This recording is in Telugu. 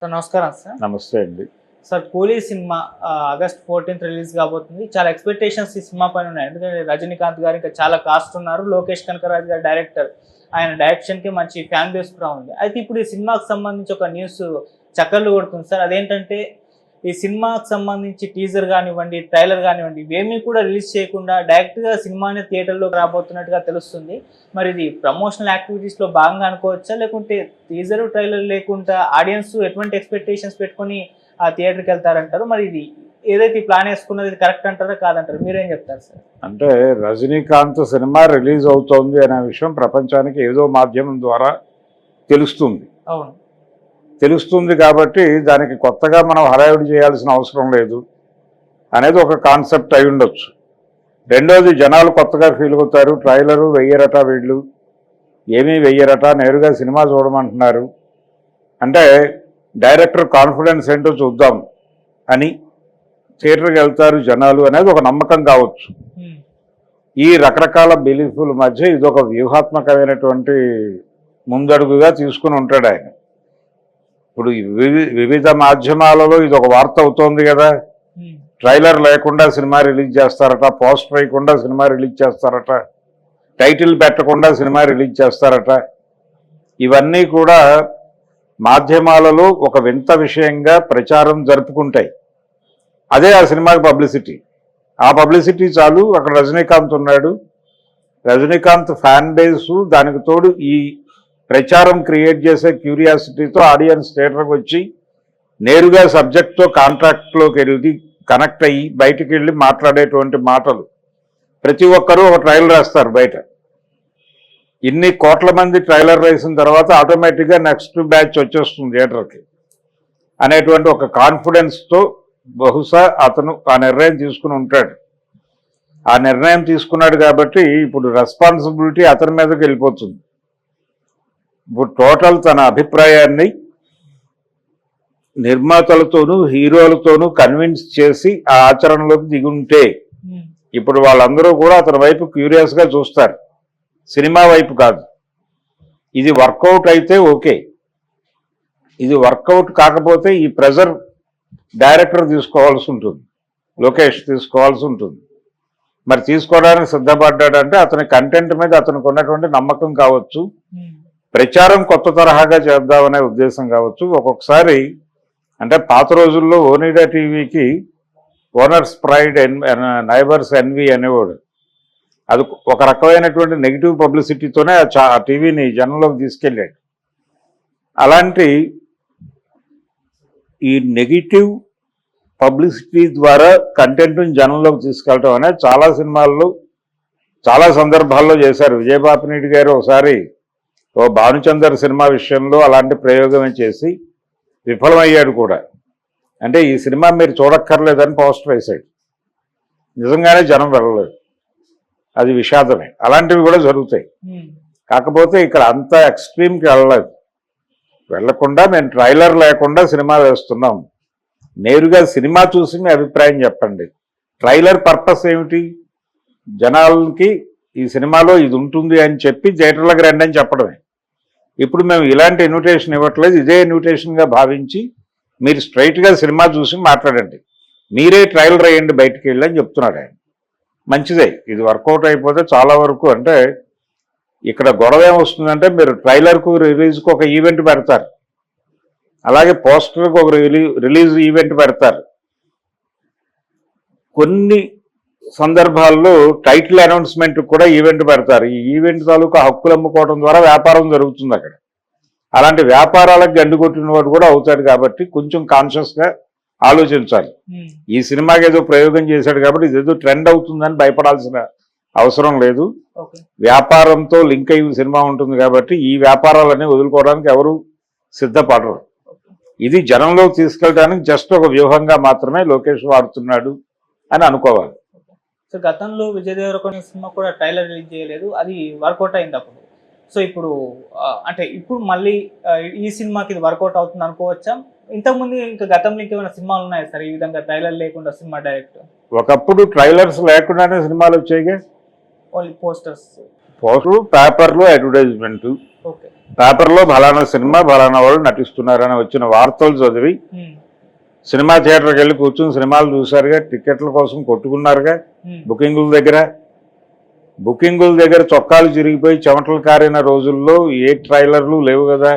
సార్ నమస్కారం సార్. నమస్తే అండి. సార్ కూలీ సినిమా ఆగస్ట్ ఫోర్టీన్త్ రిలీజ్ కాబోతుంది. చాలా ఎక్స్పెక్టేషన్స్ ఈ సినిమా పైన ఉన్నాయి. ఎందుకంటే రజనీకాంత్ గారు ఇంకా చాలా కాస్ట్ ఉన్నారు. లోకేష్ కనకరాజ్ గారు డైరెక్టర్ ఆయన డైరెక్షన్కి మంచి ఫ్యాన్ బేస్ కూడా ఉంది. అయితే ఇప్పుడు ఈ సినిమాకి సంబంధించి ఒక న్యూస్ చక్కర్లు కొడుతుంది సార్. అదేంటంటే ఈ సినిమాకి సంబంధించి టీజర్ కానివ్వండి ట్రైలర్ కానివ్వండి ఇవేమీ కూడా రిలీజ్ చేయకుండా డైరెక్ట్గా సినిమాని థియేటర్లోకి రాబోతున్నట్టుగా తెలుస్తుంది. మరి ఇది ప్రమోషనల్ యాక్టివిటీస్లో భాగంగా అనుకోవచ్చా? లేకుంటే టీజర్ ట్రైలర్ లేకుండా ఆడియన్స్ ఎటువంటి ఎక్స్పెక్టేషన్స్ పెట్టుకొని ఆ థియేటర్కి వెళ్తారంటారు? మరి ఇది ఏదైతే ప్లాన్ వేసుకున్నది కరెక్ట్ అంటారా కాదంటారు? మీరేం చెప్తారు సార్? అంటే రజనీకాంత్ సినిమా రిలీజ్ అవుతోంది అనే విషయం ప్రపంచానికి ఏదో మాధ్యమం ద్వారా తెలుస్తుంది. అవును. తెలుస్తుంది కాబట్టి దానికి కొత్తగా మనం హడావిడి చేయాల్సిన అవసరం లేదు అనేది ఒక కాన్సెప్ట్ అయి ఉండొచ్చు. రెండోది జనాలు కొత్తగా ఫీల్ అవుతారు. ట్రైలరు వెయ్యరట వీళ్ళు. ఏమీ వెయ్యరట. నేరుగా సినిమా చూడమంటున్నారు. అంటే డైరెక్టర్ కాన్ఫిడెన్స్ ఏంటో చూద్దాం అని థియేటర్కి వెళ్తారు జనాలు అనేది ఒక నమ్మకం కావచ్చు. ఈ రకరకాల బిలీఫ్ల మధ్య ఇది ఒక వ్యూహాత్మకమైనటువంటి ముందడుగుగా తీసుకుని ఉంటాడు ఆయన. ఇప్పుడు వివిధ మాధ్యమాలలో ఇది ఒక వార్త అవుతోంది కదా. ట్రైలర్ లేకుండా సినిమా రిలీజ్ చేస్తారట పోస్టర్ వేయకుండా సినిమా రిలీజ్ చేస్తారట టైటిల్ పెట్టకుండా సినిమా రిలీజ్ చేస్తారట. ఇవన్నీ కూడా మాధ్యమాలలో ఒక వింత విషయంగా ప్రచారం జరుపుకుంటాయి. అదే ఆ సినిమాకి పబ్లిసిటీ. ఆ పబ్లిసిటీ చాలు. అక్కడ రజనీకాంత్ ఉన్నాడు. Rajinikanth fan base. దానికి తోడు ఈ ప్రచారం క్రియేట్ చేసే క్యూరియాసిటీతో ఆడియన్స్ థియేటర్కి వచ్చి నేరుగా సబ్జెక్ట్తో కాంట్రాక్ట్లోకి వెళ్ళి కనెక్ట్ అయ్యి బయటికి వెళ్ళి మాట్లాడేటువంటి మాటలు. ప్రతి ఒక్కరూ ఒక ట్రైలర్ వేస్తారు బయట. ఇన్ని కోట్ల మంది ట్రైలర్ వేసిన తర్వాత ఆటోమేటిక్గా నెక్స్ట్ బ్యాచ్ వచ్చేస్తుంది థియేటర్కి. అనేటువంటి ఒక కాన్ఫిడెన్స్తో బహుశా అతను ఆ నిర్ణయం తీసుకుని ఉంటాడు. ఆ నిర్ణయం తీసుకున్నాడు కాబట్టి ఇప్పుడు రెస్పాన్సిబిలిటీ అతని మీదకి వెళ్ళిపోతుంది. టోటల్ తన అభిప్రాయాన్ని నిర్మాతలతోనూ హీరోలతోనూ కన్విన్స్ చేసి ఆ ఆచరణలోకి దిగుంటే ఉమ్, ఇప్పుడు వాళ్ళందరూ కూడా అతని వైపు క్యూరియస్గా చూస్తారు. సినిమా వైపు కాదు. ఇది వర్కౌట్ అయితే ఓకే. ఇది వర్కౌట్ కాకపోతే ఈ ప్రెజర్ డైరెక్టర్ తీసుకోవాల్సి ఉంటుంది. లోకేష్ తీసుకోవాల్సి ఉంటుంది. మరి తీసుకోవడానికి సిద్ధపడ్డాడంటే అతని కంటెంట్ మీద అతనికి ఉన్నటువంటి నమ్మకం కావచ్చు. ఉమ్, ప్రచారం కొత్త తరహాగా చేద్దామనే ఉద్దేశం కావచ్చు. ఒక్కొక్కసారి అంటే పాత రోజుల్లో ఓనిడా టీవీకి owner's pride and neighbour's envy అనేవాడు. అది ఒక రకమైనటువంటి నెగిటివ్ పబ్లిసిటీతోనే ఆ చా- టీవీని జనంలోకి తీసుకెళ్ళాడు. అలాంటి ఈ నెగిటివ్ పబ్లిసిటీ ద్వారా కంటెంట్ని జనంలోకి తీసుకెళ్ళటం అనేది చాలా సినిమాల్లో చాలా సందర్భాల్లో చేశారు. విజయబాపినీటి గారు ఒకసారి ఓ భానుచందర్ సినిమా విషయంలో అలాంటి ప్రయోగమే చేసి విఫలమయ్యాడు కూడా. అంటే ఈ సినిమా మీరు చూడక్కర్లేదని పోస్టర్ వేశాడు. నిజంగానే జనం వెళ్ళలేదు. అది విషాదమే. అలాంటివి కూడా జరుగుతాయి. కాకపోతే ఇక్కడ అంత ఎక్స్ట్రీమ్కి వెళ్ళలేదు. వెళ్ళకుండా మేము ట్రైలర్ లేకుండా సినిమా వేస్తున్నాం. నేరుగా సినిమా చూసి మీ అభిప్రాయం చెప్పండి. ట్రైలర్ పర్పస్ ఏమిటి? జనాలకి ఈ సినిమాలో ఇది ఉంటుంది అని చెప్పి థియేటర్లకు రండి అని చెప్పడమే. ఇప్పుడు మేము ఇలాంటి ఇన్విటేషన్ ఇవ్వట్లేదు. ఇదే ఇన్విటేషన్గా భావించి మీరు స్ట్రైట్గా సినిమా చూసి మాట్లాడండి. మీరే ట్రయల్ రాయండి బయటికి వెళ్ళి అని చెప్తున్నాడు ఆయన. మంచిదే. ఇది వర్కౌట్ అయిపోతే చాలా వరకు అంటే ఇక్కడ గొడవ ఏమొస్తుందంటే మీరు ట్రైలర్కు రిలీజ్కి ఒక ఈవెంట్ పెడతారు. అలాగే పోస్టర్కి ఒక రిలీజ్ ఈవెంట్ పెడతారు. కొన్ని సందర్భాల్లో టైటిల్ అనౌన్స్మెంట్ కూడా ఈవెంట్ పెడతారు. ఈ ఈవెంట్ తాలూకా హక్కులు అమ్ముకోవడం ద్వారా వ్యాపారం జరుగుతుంది అక్కడ. అలాంటి వ్యాపారాలకు గండి కొట్టిన వాడు కూడా అవుతాడు కాబట్టి కొంచెం కాన్షియస్గా ఆలోచించాలి. ఈ సినిమాకి ఏదో ప్రయోగం చేశాడు కాబట్టి ఇదేదో ట్రెండ్ అవుతుందని భయపడాల్సిన అవసరం లేదు. వ్యాపారంతో లింక్ అయ్యి సినిమా ఉంటుంది కాబట్టి ఈ వ్యాపారాలన్నీ వదులుకోవడానికి ఎవరు సిద్ధపడరు. ఇది జనంలోకి తీసుకెళ్ళడానికి జస్ట్ ఒక వ్యూహంగా మాత్రమే లోకేష్ వాడుతున్నాడు అని అనుకోవాలి. సో గతంలో విజయ్ దేవరకొండ సినిమా కూడా ట్రైలర్ రిలీజ్ చేయలేదు. అది వర్కౌట్ అయింది అప్పుడు. సో ఇప్పుడు అంటే ఇప్పుడు మళ్ళీ ఈ సినిమాకి ఇది వర్కౌట్ అవుతుంది అనుకోవచ్చా? ఇంతకుముందు ఇంకా గతంలో ఇంకేమైనా సినిమాలు ఉన్నాయా సార్? ఈ విధంగా ట్రైలర్ లేకుండా సినిమా డైరెక్ట్? ఒకప్పుడు ట్రైలర్స్ లేకుండానే సినిమాలు వచ్చాయిగా ఓన్లీ పోస్టర్స్. పోస్టర్లు పేపర్లు అడ్వర్టైజ్మెంట్. ఓకే. పేపర్లో ఫలానా సినిమా ఫలానా వాళ్ళు నటిస్తున్నారని వచ్చిన వార్తలు చదివి సినిమా థియేటర్కి వెళ్ళి కూర్చుని సినిమాలు చూశారుగా టికెట్ల కోసం కొట్టుకున్నారుగా బుకింగుల దగ్గర. బుకింగుల దగ్గర చొక్కాలు చిరిగిపోయి చెమటలు కారిన రోజుల్లో ఏ ట్రైలర్లు లేవు కదా.